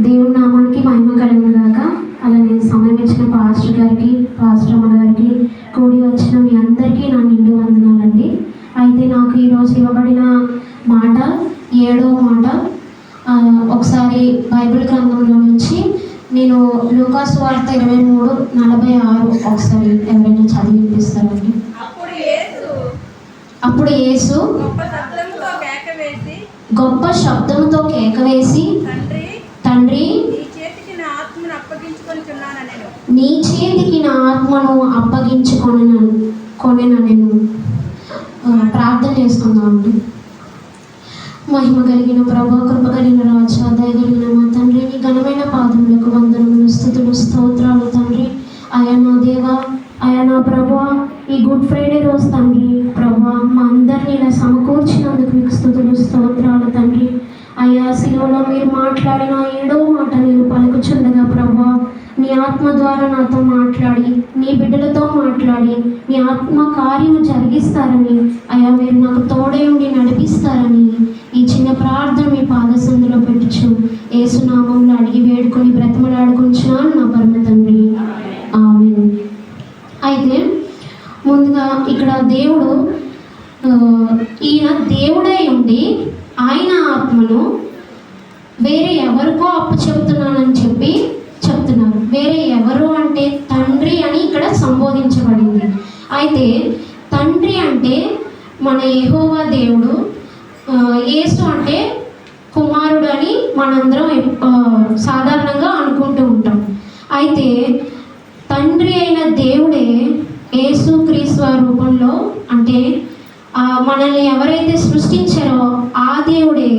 దేవుడి నామానికి మహిమ కలిగిన గాక. అలానే సమయం ఇచ్చిన పాస్టర్ గారికి పాస్టర్ అమ్మ గారికి కూడి వచ్చిన మీ అందరికీ నా నిండు వందనాలండి. అయితే నాకు ఈరోజు ఇవ్వబడిన మాట ఏడో మాట ఒకసారి బైబిల్ గ్రంథంలో నుంచి నేను లూకాసు వార్త ఇరవై మూడు నలభై ఆరు ఒకసారి ఎవరైనా చదివి వినిపిస్తారండి? అప్పుడు యేసు. అప్పుడు యేసు గొప్ప శబ్దంతో కేక వేసి తండ్రి నీ చేతికి నా ఆత్మను అప్పగించుకొని కొనిన నేను. ప్రార్థన చేసుకుందామండి మహిమ కలిగిన ప్రభా కృప కలిగిన రాజా దయ కలిగిన మా తండ్రి నీ ఘనమైన పాదములకు వందనములు స్థుతులు స్తోత్రాలు తండ్రి. అయా నా దేవా అయా నా ప్రభా ఈ గుడ్ ఫ్రైడే రోజు తండ్రి. ప్రభా మా అందరినీ ఇలా సమకూర్చినందుకు మీకు స్థుతులు స్తోత్రాలు తండ్రి. అయ్యా శిలువలో మీరు మాట్లాడిన ఏడో మాట నేను పలుకుచుండగా ప్రభా నీ ఆత్మ ద్వారా నాతో మాట్లాడి నీ బిడ్డలతో మాట్లాడి నీ ఆత్మ కార్యము జరిగిస్తారని. అయ్యా మీరు నాకు తోడే ఉండి నడిపిస్తారని ఈ చిన్న ప్రార్థన మీ పాదసందులో పెట్టచ్చు ఏసునామంలో అడిగి వేడుకొని బ్రతమలాడుకుంటున్నాను నా పరమ తండ్రి. ఆమె అయితే ముందుగా ఇక్కడ దేవుడు ఈయన దేవుడై ఉండి ఆయన ఆత్మను వేరే ఎవరికో అప్పు చెప్తున్నానని చెప్పి చెప్తున్నారు. వేరే ఎవరు అంటే తండ్రి అని ఇక్కడ సంబోధించబడింది. అయితే తండ్రి అంటే మన యహోవా దేవుడు యేసు అంటే కుమారుడు అని మనందరం సాధారణంగా అనుకుంటూ ఉంటాం. అయితే తండ్రి అయిన దేవుడే యేసు క్రీస్తు రూపంలో అంటే మనల్ని ఎవరైతే సృష్టించారో ఆ దేవుడే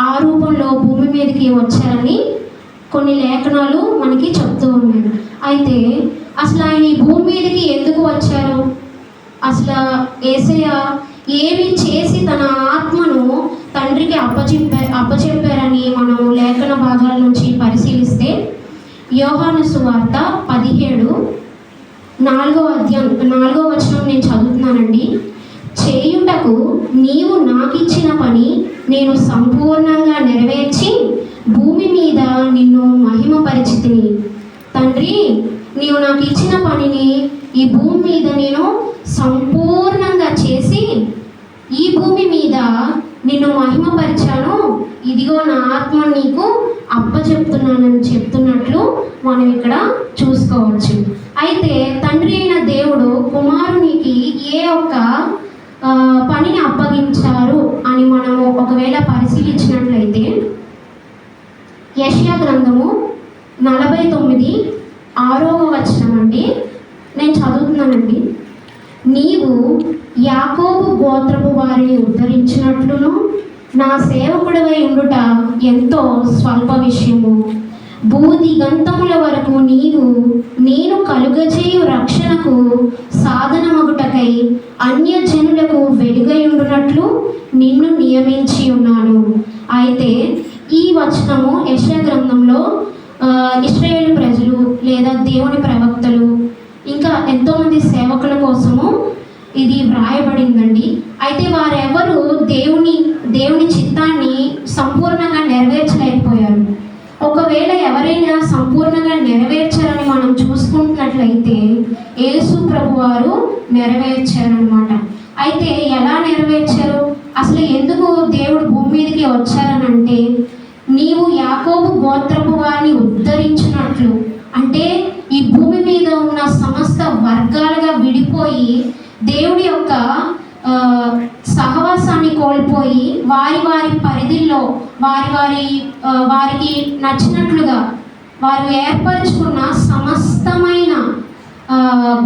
ఆ రూపంలో భూమి మీదకి వచ్చారని కొన్ని లేఖనాలు మనకి చెప్తూ ఉన్నాయి అయితే అసలు ఆయన ఈ భూమి మీదకి ఎందుకు వచ్చారు? అసలు ఏసయ్య ఏమి చేసి తన ఆత్మను తండ్రికి అప్పచెప్పా అప్పచెప్పారని మనం లేఖన భాగాల నుంచి పరిశీలిస్తే యోహాను సువార్త పదిహేడు నాలుగో అధ్యాయం నాలుగో వచనం నేను చదువుతున్నానండి. నీవు నాకిచ్చిన పని నేను సంపూర్ణంగా నెరవేర్చి భూమి మీద నిన్ను మహిమపరిచితిని. తండ్రి నీవు నాకు ఇచ్చిన పనిని ఈ భూమి మీద నేను సంపూర్ణంగా చేసి ఈ భూమి మీద నిన్ను మహిమపరిచాను. ఇదిగో నా ఆత్మ నీకు అప్పచెప్తున్నానని చెప్తున్నట్లు మనం ఇక్కడ చూసుకోవచ్చు. అయితే తండ్రి అయిన దేవుడు కుమారునికి ఏ ఒక్క పనిని అప్పగించారు అని మనము ఒకవేళ పరిశీలించినట్లయితే యష్యా గ్రంథము నలభై తొమ్మిది ఆరవ వచనం అండి. నేను చదువుతున్నానండి. నీవు యాకోబు గోత్రపు వారిని ఉద్ధరించినట్లును నా సేవకుడివై ఉండుట ఎంతో స్వల్ప విషయము. భూదిగంతముల వరకు నీవు నేను కలుగజేయు రక్షణకు పై అన్య జనులకు వెలుగై ఉండునట్లు నిన్ను నియమించి ఉన్నాను. అయితే ఈ వచనము యశ గ్రంథంలో ఇస్రాయేల్ ప్రజలు లేదా దేవుని ప్రవక్తలు ఇంకా ఎంతోమంది సేవకుల కోసము ఇది వ్రాయబడిందండి. అయితే వారెవరు దేవుని దేవుని చిత్తాన్ని సంపూర్ణంగా నెరవేర్చలేకపోయారు. ఒకవేళ ఎవరైనా సంపూర్ణంగా నెరవేర్చారని మనం చూసుకుంటున్నట్లయితే యేసు ప్రభు వారు నెరవేర్చారనమాట అయితే ఎలా నెరవేర్చారు? అసలు ఎందుకు దేవుడు భూమి మీదకి వచ్చారనంటే నీవు యాకోబు గోత్రపు వారిని ఉద్ధరించినట్లు. అంటే ఈ భూమి మీద ఉన్న సమస్త వర్గాలుగా విడిపోయి దేవుడి యొక్క విశ్వాసాన్ని కోల్పోయి వారి వారి పరిధిలో వారి వారి వారికి నచ్చినట్లుగా వారు ఏర్పరచుకున్న సమస్తమైన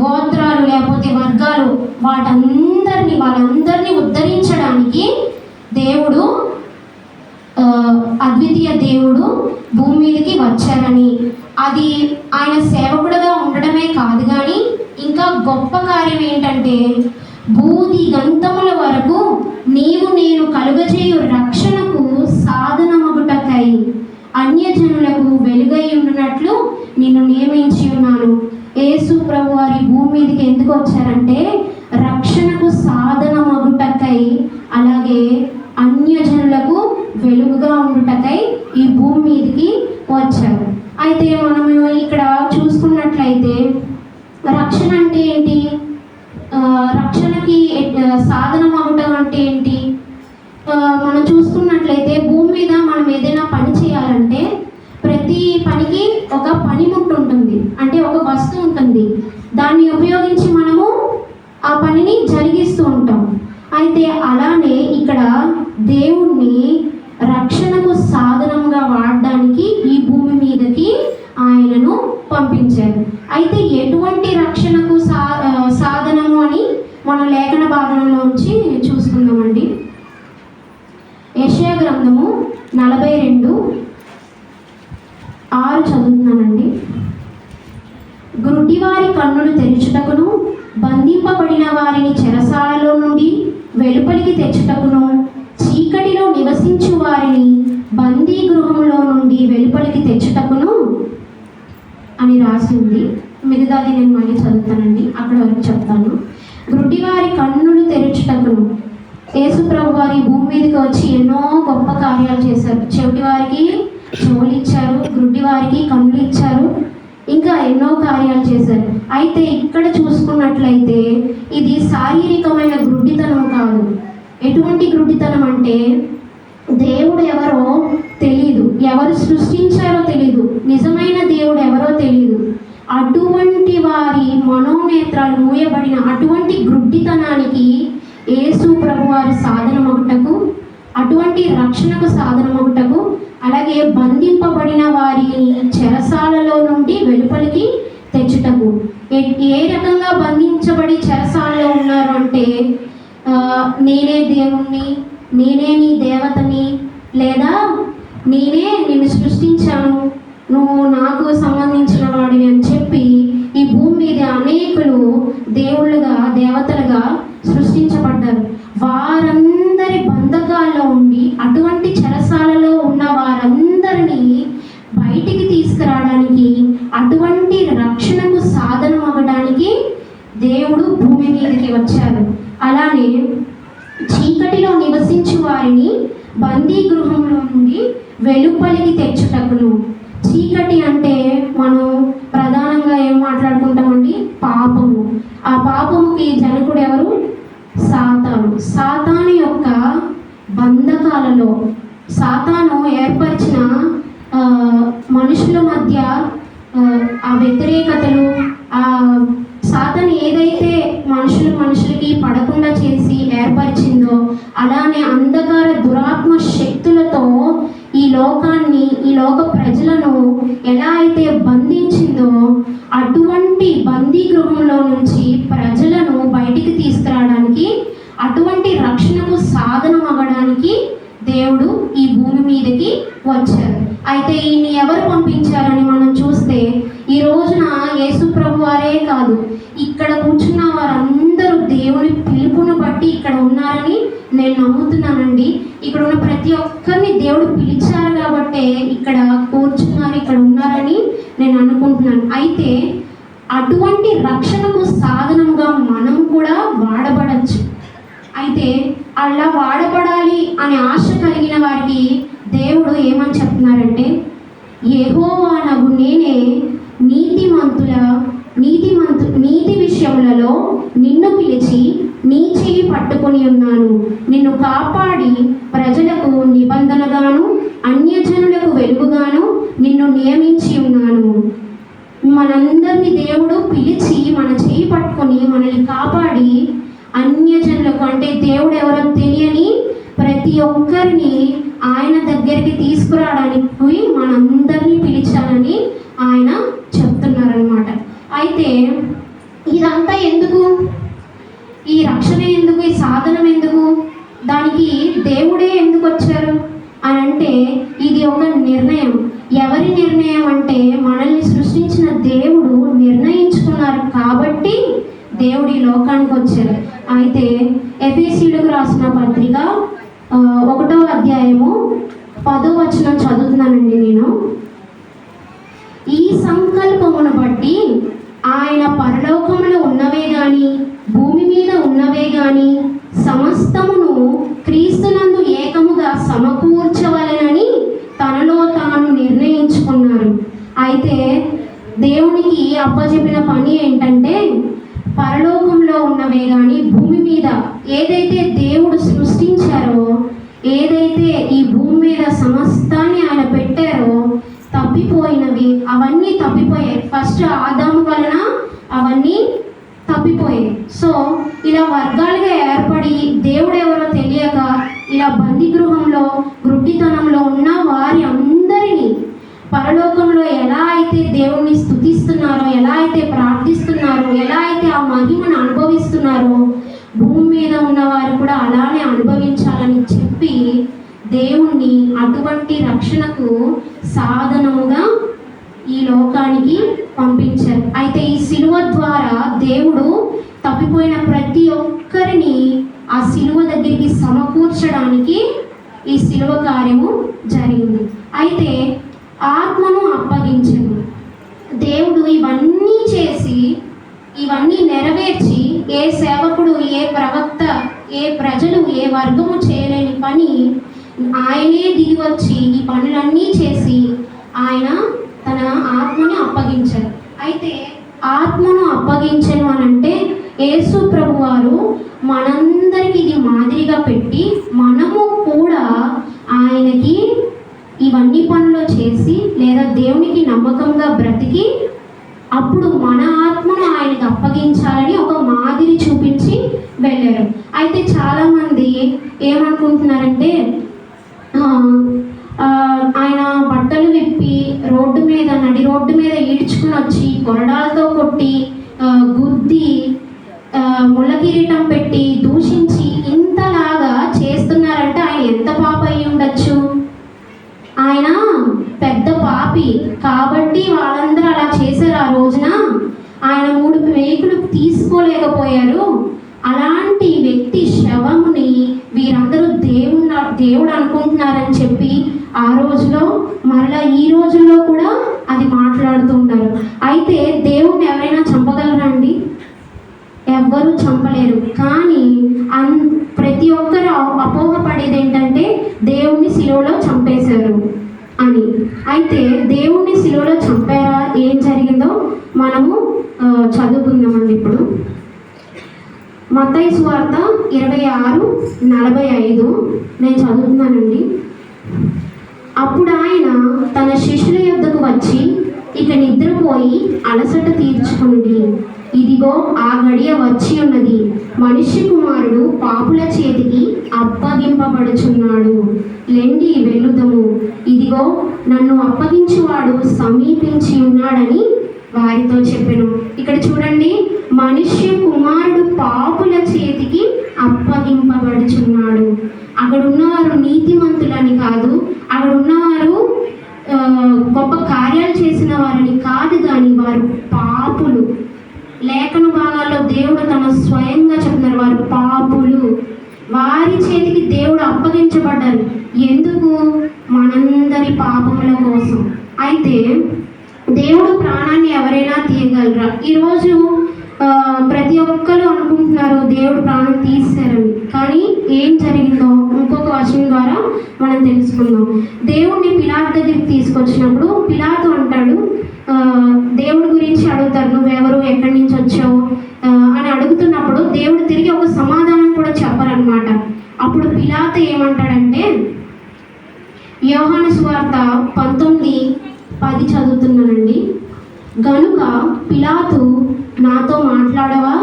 గోత్రాలు లేకపోతే వర్గాలు వాటందరినీ వాళ్ళందరినీ ఉద్ధరించడానికి దేవుడు అద్వితీయ దేవుడు భూమి మీదకి వచ్చారని. అది ఆయన సేవకుడుగా ఉండడమే కాదు కానీ ఇంకా గొప్ప కార్యం ఏంటంటే భూది గంతముల వరకు నీవు నేను కలుగజేయు రక్షణకు సాధనమగుటకై అన్యజనులకు వెలుగై ఉన్నట్లు నిన్ను నియమించి ఉన్నాను. యేసు ప్రభు వారి భూమి మీదకి ఎందుకు వచ్చారంటే రక్షణకు సాధనమగుటకై అలాగే అన్యజనులకు వెలుగుగా ఉండుటకై ఈ భూమి మీదకి అయితే మనం ఇక్కడ చూసుకున్నట్లయితే రక్షణ అంటే ఏంటి? సాధనం అవటం అంటే ఏంటి? మనం చూసుకున్నట్లయితే భూమి మీద మనం ఏదైనా పని చేయాలంటే ప్రతి పనికి ఒక పనిముట్టు ఉంటుంది. అంటే ఒక వస్తువు ఉంటుంది. దాన్ని ఉపయోగించి మనము ఆ పనిని జరిగిస్తూ ఉంటాం. అయితే అలానే ఇక్కడ దేవుణ్ణి రక్షణకు సాధనంగా వాడడానికి ఈ భూమి మీదకి ఆయనను పంపించారు. అయితే ఎటువంటి రక్షణ లేఖన చూసుకుందామండి. యెషయా గ్రంథము నలభై రెండు ఆరు చదువుతున్నానండి. గుడ్డివారి కన్నులు తెరుచుటకును బంధింపబడిన వారిని చెరసాలలో నుండి వెలుపలికి తెచ్చుటకును చీకటిలో నివసించు వారిని బందీ గృహంలో నుండి వెలుపలికి తెచ్చుటకును అని రాసి ఉంది మిగతాది నేను మళ్ళీ చదువుతానండి. అక్కడ వరకు చెప్తాను. గుడ్డివారి కన్నులు తెరుచుటకును. యేసుప్రభు వారి భూమి మీదకి వచ్చి ఎన్నో గొప్ప కార్యాలు చేశారు. చెవిటి వారికి చెవులు ఇచ్చారు గుడ్డి వారికి కన్నులు ఇచ్చారు ఇంకా ఎన్నో కార్యాలు చేశారు. అయితే ఇక్కడ చూసుకున్నట్లయితే ఇది శారీరకమైన గుడ్డితనం కాదు. ఎటువంటి గుడ్డితనం అంటే దేవుడు ఎవరో తెలియదు ఎవరు సృష్టించారో తెలియదు నిజమైన దేవుడు ఎవరో తెలియదు అటువంటి వారి మనోనేత్రాలు మూయబడిన అటువంటి గృడ్డితనానికి యేసు ప్రభు వారి సాధనమగుటకు అటువంటి రక్షణకు సాధనమగుటకు అలాగే బంధింపబడిన వారిని చెరసాలలో నుండి వెలుపలికి తెచ్చుటకు. ఏ- ఏ రకంగా బంధించబడి చెరసాలలో ఉన్నారు అంటే నేనే దేవుణ్ణి నేనే నీ దేవతని లేదా నేనే నిన్ను సృష్టించాను నువ్వు నాకు సంబంధించిన వాడివి అని చెప్పి ఈ భూమి మీద అనేకులు దేవుళ్ళుగా దేవతలుగా సృష్టించబడ్డారు. వారందరి బంధకాల్లో ఉండి అటువంటి చెరసాలలో ఉన్న వారందరినీ బయటికి తీసుకురావడానికి అటువంటి రక్షణకు సాధనం అవ్వడానికి దేవుడు భూమి మీదకి వచ్చారు అలానే చీకటిలో నివసించు వారిని బందీ గృహంలో నుండి వెలుపలికి తెచ్చుటకును. చీకటి అంటే మనం ప్రధానంగా ఏం మాట్లాడుకుంటామండి? పాపము. ఆ పాపముకి జనకుడు ఎవరు? సాతాను. సాతాను యొక్క బంధకాలలో సాతాను ఏర్పరిచిన మనుషుల మధ్య ఆ, వ్యతిరేకతలు ఆ మనుషులు మనుషులకి పడకుండా చేసి ఏర్పరిచిందో అలానే అంధకార దురాత్మ శక్తులతో ఈ లోకాన్ని ఈ లోక ప్రజలను ఎలా అయితే బంధించిందో అటువంటి బందీ గృహంలో నుంచి ప్రజలను బయటికి తీసుకురావడానికి అటువంటి రక్షణకు సాధనం అవ్వడానికి దేవుడు ఈ భూమి మీదకి వచ్చారు. అయితే ఈయన ఎవరు పంపించారని మనం చూస్తే ఈ రోజున యేసు ప్రభు వారే కాదు. ఇక్కడ కూర్చున్న వారందరూ దేవుని పిలుపును బట్టి ఇక్కడ ఉన్నారని నేను నమ్ముతున్నానండి. ఇక్కడ ఉన్న ప్రతి ఒక్కరిని దేవుడు పిలిచారు కాబట్టే ఇక్కడ కూర్చున్నారు ఇక్కడ ఉన్నారని నేను అనుకుంటున్నాను. అయితే అటువంటి రక్షణకు సాధనముగా మనం కూడా వాడబడచ్చు. అయితే అలా వాడబడాలి అనే ఆశ కలిగిన వారికి దేవుడు ఏమని చెప్తున్నారంటే ఏహో నగు నేనే నీతిమంతుల నీతిమంతు నీతి విషయములలో నిన్ను పిలిచి నీ చేయి పట్టుకొని ఉన్నాను. నిన్ను కాపాడి ప్రజలకు నిబంధనగాను అన్యజనులకు వెలుగుగాను నిన్ను నియమించి ఉన్నాను. మనందరినీ దేవుడు పిలిచి మన చేయి పట్టుకొని మనల్ని కాపాడి అన్యజనులకు అంటే దేవుడు ఎవరో తెలియని ప్రతి ఒక్కరిని ఆయన దగ్గరికి తీసుకురావడానికి మనందరినీ పిలిచాలని ఆయన చెప్తున్నారనమాట అయితే ఇదంతా ఎందుకు? ఈ రక్షణ ఎందుకు? ఈ సాధనం ఎందుకు? దానికి దేవుడే ఎందుకు వచ్చారు? అని అంటే ఇది ఒక నిర్ణయం. ఎవరి నిర్ణయం అంటే మనల్ని సృష్టించిన దేవుడు నిర్ణయించుకున్నారు కాబట్టి దేవుడు ఈ లోకానికి వచ్చారు. అయితే ఎఫీసీడుకు రాసిన పత్రిక ఒకటో అధ్యాయము పదో వచనం చదువుతున్నానండి నేను. ఈ సంకల్పమును బట్టి ఆయన పరలోకములో ఉన్నవే గాని భూమి మీద ఉన్నవే గాని సమస్తమును క్రీస్తునందు ఏకముగా సమకూర్చవలనని తనలో తాను నిర్ణయించుకున్నారు అయితే దేవునికి అప్పచెప్పిన పని ఏంటంటే పరలోకంలో ఉన్నవే కానీ భూమి మీద ఏదైతే దేవుడు సృష్టించారో ఏదైతే ఈ భూమి మీద సమస్తాన్ని ఆయన పెట్టి అవి అవన్నీ తప్పిపోయాయి. ఫస్ట్ ఆదాము వలన అవన్నీ తప్పిపోయాయి. సో ఇలా వర్గాలుగా ఏర్పడి దేవుడు ఎవరో తెలియక ఇలా బందీ గృహంలో గుడ్డితనంలో ఉన్న వారి అందరినీ పరలోకంలో ఎలా అయితే దేవుణ్ణి స్థుతిస్తున్నారో ఎలా అయితే ప్రార్థిస్తున్నారో ఎలా అయితే ఆ మహిమను అనుభవిస్తున్నారో భూమి మీద ఉన్నవారు కూడా అలానే అనుభవించాలని చెప్పి దేవుణ్ణి అటువంటి రక్షణకు సాధనముగా ఈ లోకానికి పంపించారు. అయితే ఈ సిలువ ద్వారా దేవుడు తప్పిపోయిన ప్రతి ఒక్కరిని ఆ సిలువ దగ్గరికి సమకూర్చడానికి ఈ సిలువ కార్యము జరిగింది. అయితే ఆత్మను అప్పగించను. దేవుడు ఇవన్నీ చేసి ఇవన్నీ నెరవేర్చి ఏ సేవకుడు ఏ ప్రవక్త ఏ ప్రజలు ఏ వర్గము చేయలేని పని ఆయనే దిగి వచ్చి ఈ పనులన్నీ చేసి ఆయన తన ఆత్మని అప్పగించారు అయితే ఆత్మను అప్పగించను అని అంటే యేసు ప్రభు వారు మనందరికి ఇది మాదిరిగా పెట్టి మనము కూడా ఆయనకి ఇవన్నీ పనులు చేసి లేదా దేవునికి నమ్మకంగా బ్రతికి అప్పుడు మన ఆత్మను ఆయనకి అప్పగించాలని ఒక మాదిరి చూపించి వెళ్ళారు. అయితే చాలామంది ఏమనుకుంటున్నారంటే ఆయన బట్టలు వచ్చి కొరడాలతో కొట్టి గుద్ది ఆ, ముళ్ళ కిరీటం పెట్టి దూషించి ఇంతలాగా చేస్తున్నారంటే ఆయన ఎంత పాప అయి ఉండొచ్చు ఆయన పెద్ద పాపి కాబట్టి వాళ్ళందరూ అలా చేశారు ఆ రోజున ఆయన మూడు మేకులు తీసుకోలేకపోయారు అలాంటి వ్యక్తి శవముని వీరందరూ దేవుడు దేవుడు అనుకుంటున్నారని చెప్పి ఆ రోజులో మరలా ఈ రోజుల్లో కూడా అది మాట్లాడుతూ ఉన్నారు అయితే దేవుణ్ణి ఎవరైనా చంపగలరండి ఎవ్వరూ చంపలేరు. కానీ అన్ ప్రతి ఒక్కరు అపోహపడేది ఏంటంటే దేవుణ్ణి శిలువలో చంపేశారు అని. అయితే దేవుణ్ణి శిలువలో చంపారా? ఏం జరిగిందో మనము చదువుకుందామండి ఇప్పుడు. మత్తయి సువార్త ఇరవై ఆరు నలభై ఐదు నేను చదువుతున్నానండి. అప్పుడు ఆయన తన శిష్యుల యొద్దకు వచ్చి ఇక నిద్రపోయి అలసట తీర్చుకుండి. ఇదిగో ఆ గడియ వచ్చి ఉన్నది. మనిషి కుమారుడు పాపుల చేతికి అప్పగింపబడుచున్నాడు. లెండి వెళ్ళుదము ఇదిగో నన్ను అప్పగించువాడు సమీపించి ఉన్నాడని వారితో చెప్పాను. ఇక్కడ చూడండి మనిషి కుమారుడు పాపుల చేతికి అప్పగింపబడుచున్నాడు. అక్కడ ఉన్నవారు నీతిమంతులని కాదు అక్కడ ఉన్నవారు గొప్ప కార్యాలు చేసిన వారిని కాదు కానీ వారు పాపులు. లేఖన భాగాల్లో దేవుడు తన స్వయంగా చెప్తున్నారు వారు పాపులు వారి చేతికి దేవుడు అప్పగించబడ్డారు. ఎందుకు? మనందరి పాపముల కోసం. అయితే దేవుడు ప్రాణాన్ని ఎవరైనా తీయగలరా? ఈరోజు ప్రతి ఒక్కరు అనుకుంటున్నారు దేవుడు ప్రాణం తీశారని. కానీ ఏం జరిగిందో ఇంకొక వచనం ద్వారా మనం తెలుసుకుందాం. దేవుడిని పిలాట్ దగ్గరికి తీసుకొచ్చినప్పుడు పిలాతు అంటాడు దేవుడి గురించి అడుగుతారు నువ్వెవరు? ఎక్కడి నుంచి వచ్చావు? అని అడుగుతున్నప్పుడు దేవుడు తిరిగి ఒక సమాధానం కూడా చెప్పరనమాట అప్పుడు పిలాత ఏమంటాడంటే యోహాను సువార్త పంతొమ్మిది పది చదువుతున్నానండి. గనుక పిలాతు నాతో మాట్లాడవా?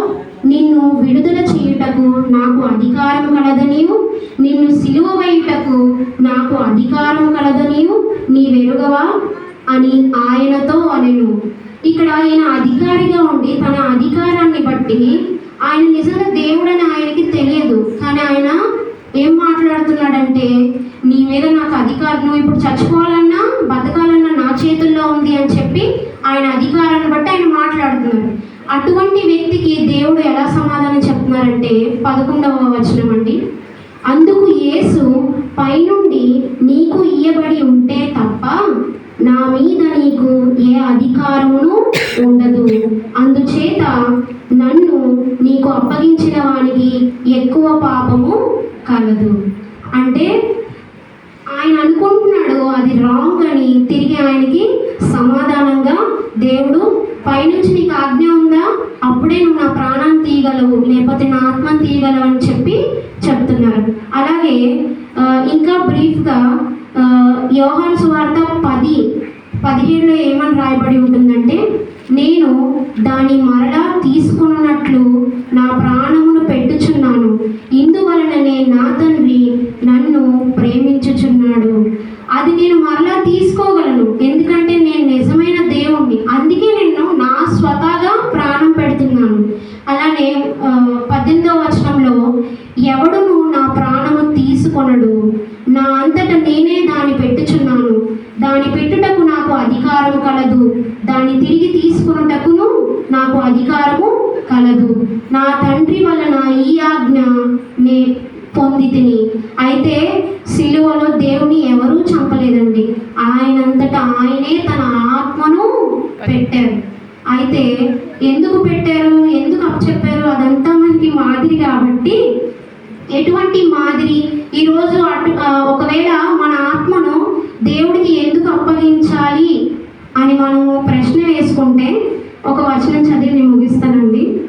నిన్ను విడుదల చేయుటకు నాకు అధికారం కలదనియు నిన్ను సిలువ వేయుటకు నాకు అధికారం కలదనియు నీవెరుగవా? అని ఆయనతో అనెను. ఇక్కడ ఆయన అధికారిగా ఉండి తన అధికారాన్ని బట్టి ఆయన నిజంగా దేవుడని ఆయనకి తెలియదు. కానీ ఆయన ఏం మాట్లాడుతున్నాడంటే నీ మీద నాకు అధికారం నువ్వు ఇప్పుడు చచ్చిపోవాలన్నా బతకాలన్నా నా చేతుల్లో ఉంది అని చెప్పి ఆయన అధికారాన్ని బట్టి ఆయన మాట్లాడుతున్నారు. అటువంటి వ్యక్తికి దేవుడు ఎలా సమాధానం చెప్తున్నారంటే పదకొండవ వచనం అండి. అందుకు యేసు పైనుండి నీకు ఇయ్యబడి ఉంటే తప్ప నా మీద నీకు ఏ అధికారమును ఉండదు. అందుచేత నన్ను నీకు అప్పగించిన వానికి ఎక్కువ పాపము కలదు. అంటే ఆయన అనుకుంటున్నాడు అది రాంగ్ అని తిరిగి ఆయనకి సమాధానంగా దేవుడు పైనుంచి నీకు ఆజ్ఞ ఉందా? అప్పుడే నువ్వు నా ప్రాణాన్ని తీయగలవు లేకపోతే నా ఆత్మను తీయగలవు అని చెప్పి చెప్తున్నారు. అలాగే ఇంకా బ్రీఫ్గా యోహాన్ సువార్త పది పదిహేడులో ఏమని రాయబడి ఉంటుందంటే నేను దాని మరలా తీసుకున్నట్లు నా ప్రాణమును పెట్టుచున్నాను. ఇందువలననే నా తండ్రి నన్ను ప్రేమించుచున్నాడు. అది నేను మరలా తీసుకోగలను. ఎందుకంటే నేను నిజమైన దేవుణ్ణి. అందుకే నేను నా స్వతహాగా ప్రాణం పెడుతున్నాను. అలానే పద్దెనిమిదో పద్దెనిమిదవ వచనంలో ఎవడును నా ప్రాణము తీసుకొనడు నా అంతట నేనే దాన్ని పెట్టుచున్నాను. దాని పెట్టుటకు నాకు అధికారం కలదు. దాన్ని తిరిగి తీసుకున్నటకును నాకు అధికారము కలదు. నా తండ్రి వలన ఈ ఆజ్ఞ నే పొంది తిని అయితే సిలువలో దేవుని ఎవరూ చంపలేదండి. ఆయనంతటా ఆయనే తన ఆత్మను పెట్టారు. అయితే ఎందుకు పెట్టారు? ఎందుకు అప్పచెప్పారు? అదంతా మనకి మాదిరి కాబట్టి ఎటువంటి మాదిరి? ఈరోజు అటు ఒకవేళ మన ఆత్మను దేవుడికి ఎందుకు అప్పగించాలి అని మనం ప్రశ్న వేసుకుంటే ఒక వచనం చదివి నేను ముగిస్తానండి.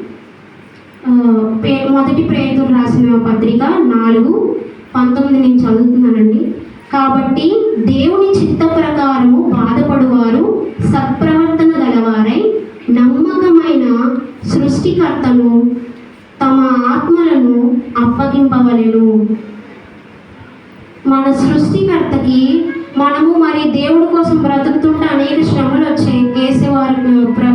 పే- మొదటి ప్రేతులు రాసిన పత్రిక నాలుగు పంతొమ్మిది నేను చదువుతున్నానండి. కాబట్టి దేవుని చిత్త ప్రకారము బాధపడువారు సత్ప్రవర్తన గలవారై నమ్మకమైన సృష్టికర్తను అప్పగింపవలెను. మన సృష్టికర్తకి మనము మరి దేవుడి కోసం బ్రతుకుతుంటే అనేక శ్రమలు వచ్చాయి. వేసేవారు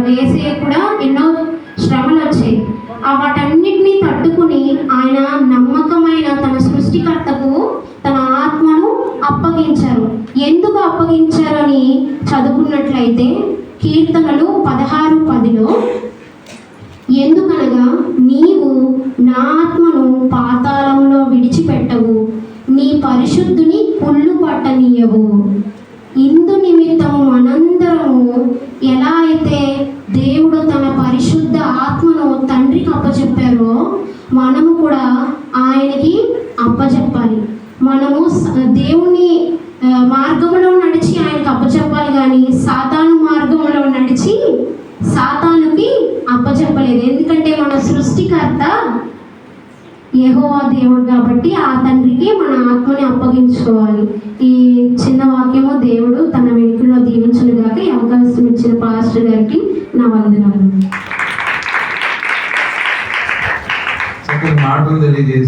వేసే కూడా ఎన్నో శ్రమలు వచ్చాయి. ఆ వాటన్నిటినీ తట్టుకుని ఆయన నమ్మకమైన తన సృష్టికర్తకు తన ఆత్మను అప్పగించారు. ఎందుకు అప్పగించారని చదువుకున్నట్లయితే కీర్తనలు పదహారు పదిలో ఎందుకనగా నీవు నా ఆత్మను పాతాళంలో విడిచిపెట్టవు నీ పరిశుద్ధుని కుళ్ళు పట్టనీయవు. ఇందు నిమిత్తం మనందరము ఎలా అయితే దేవుడు తన పరిశుద్ధ ఆత్మను తండ్రికి అప్పచెప్పారో మనము కూడా ఆయనకి అప్పచెప్పాలి. మనము దేవుని మార్గంలో నడిచి ఆయనకు అప్పచెప్పాలి కానీ సాతాను మార్గంలో నడిచి సాతానుకి అప్పచెప్పలేదు ఎందుకంటే మన సృష్టికర్త యహోవా దేవుడు కాబట్టి ఆ తండ్రికి మన ఆత్మని అప్పగించుకోవాలి. ఈ చిన్న వాక్యము దేవుడు తన వెనుకలో దీవించను గాక ఈ అవకాశం ఇచ్చిన పాస్టర్ గారికి నా వందనాలు. మాటలు తెలియజేసి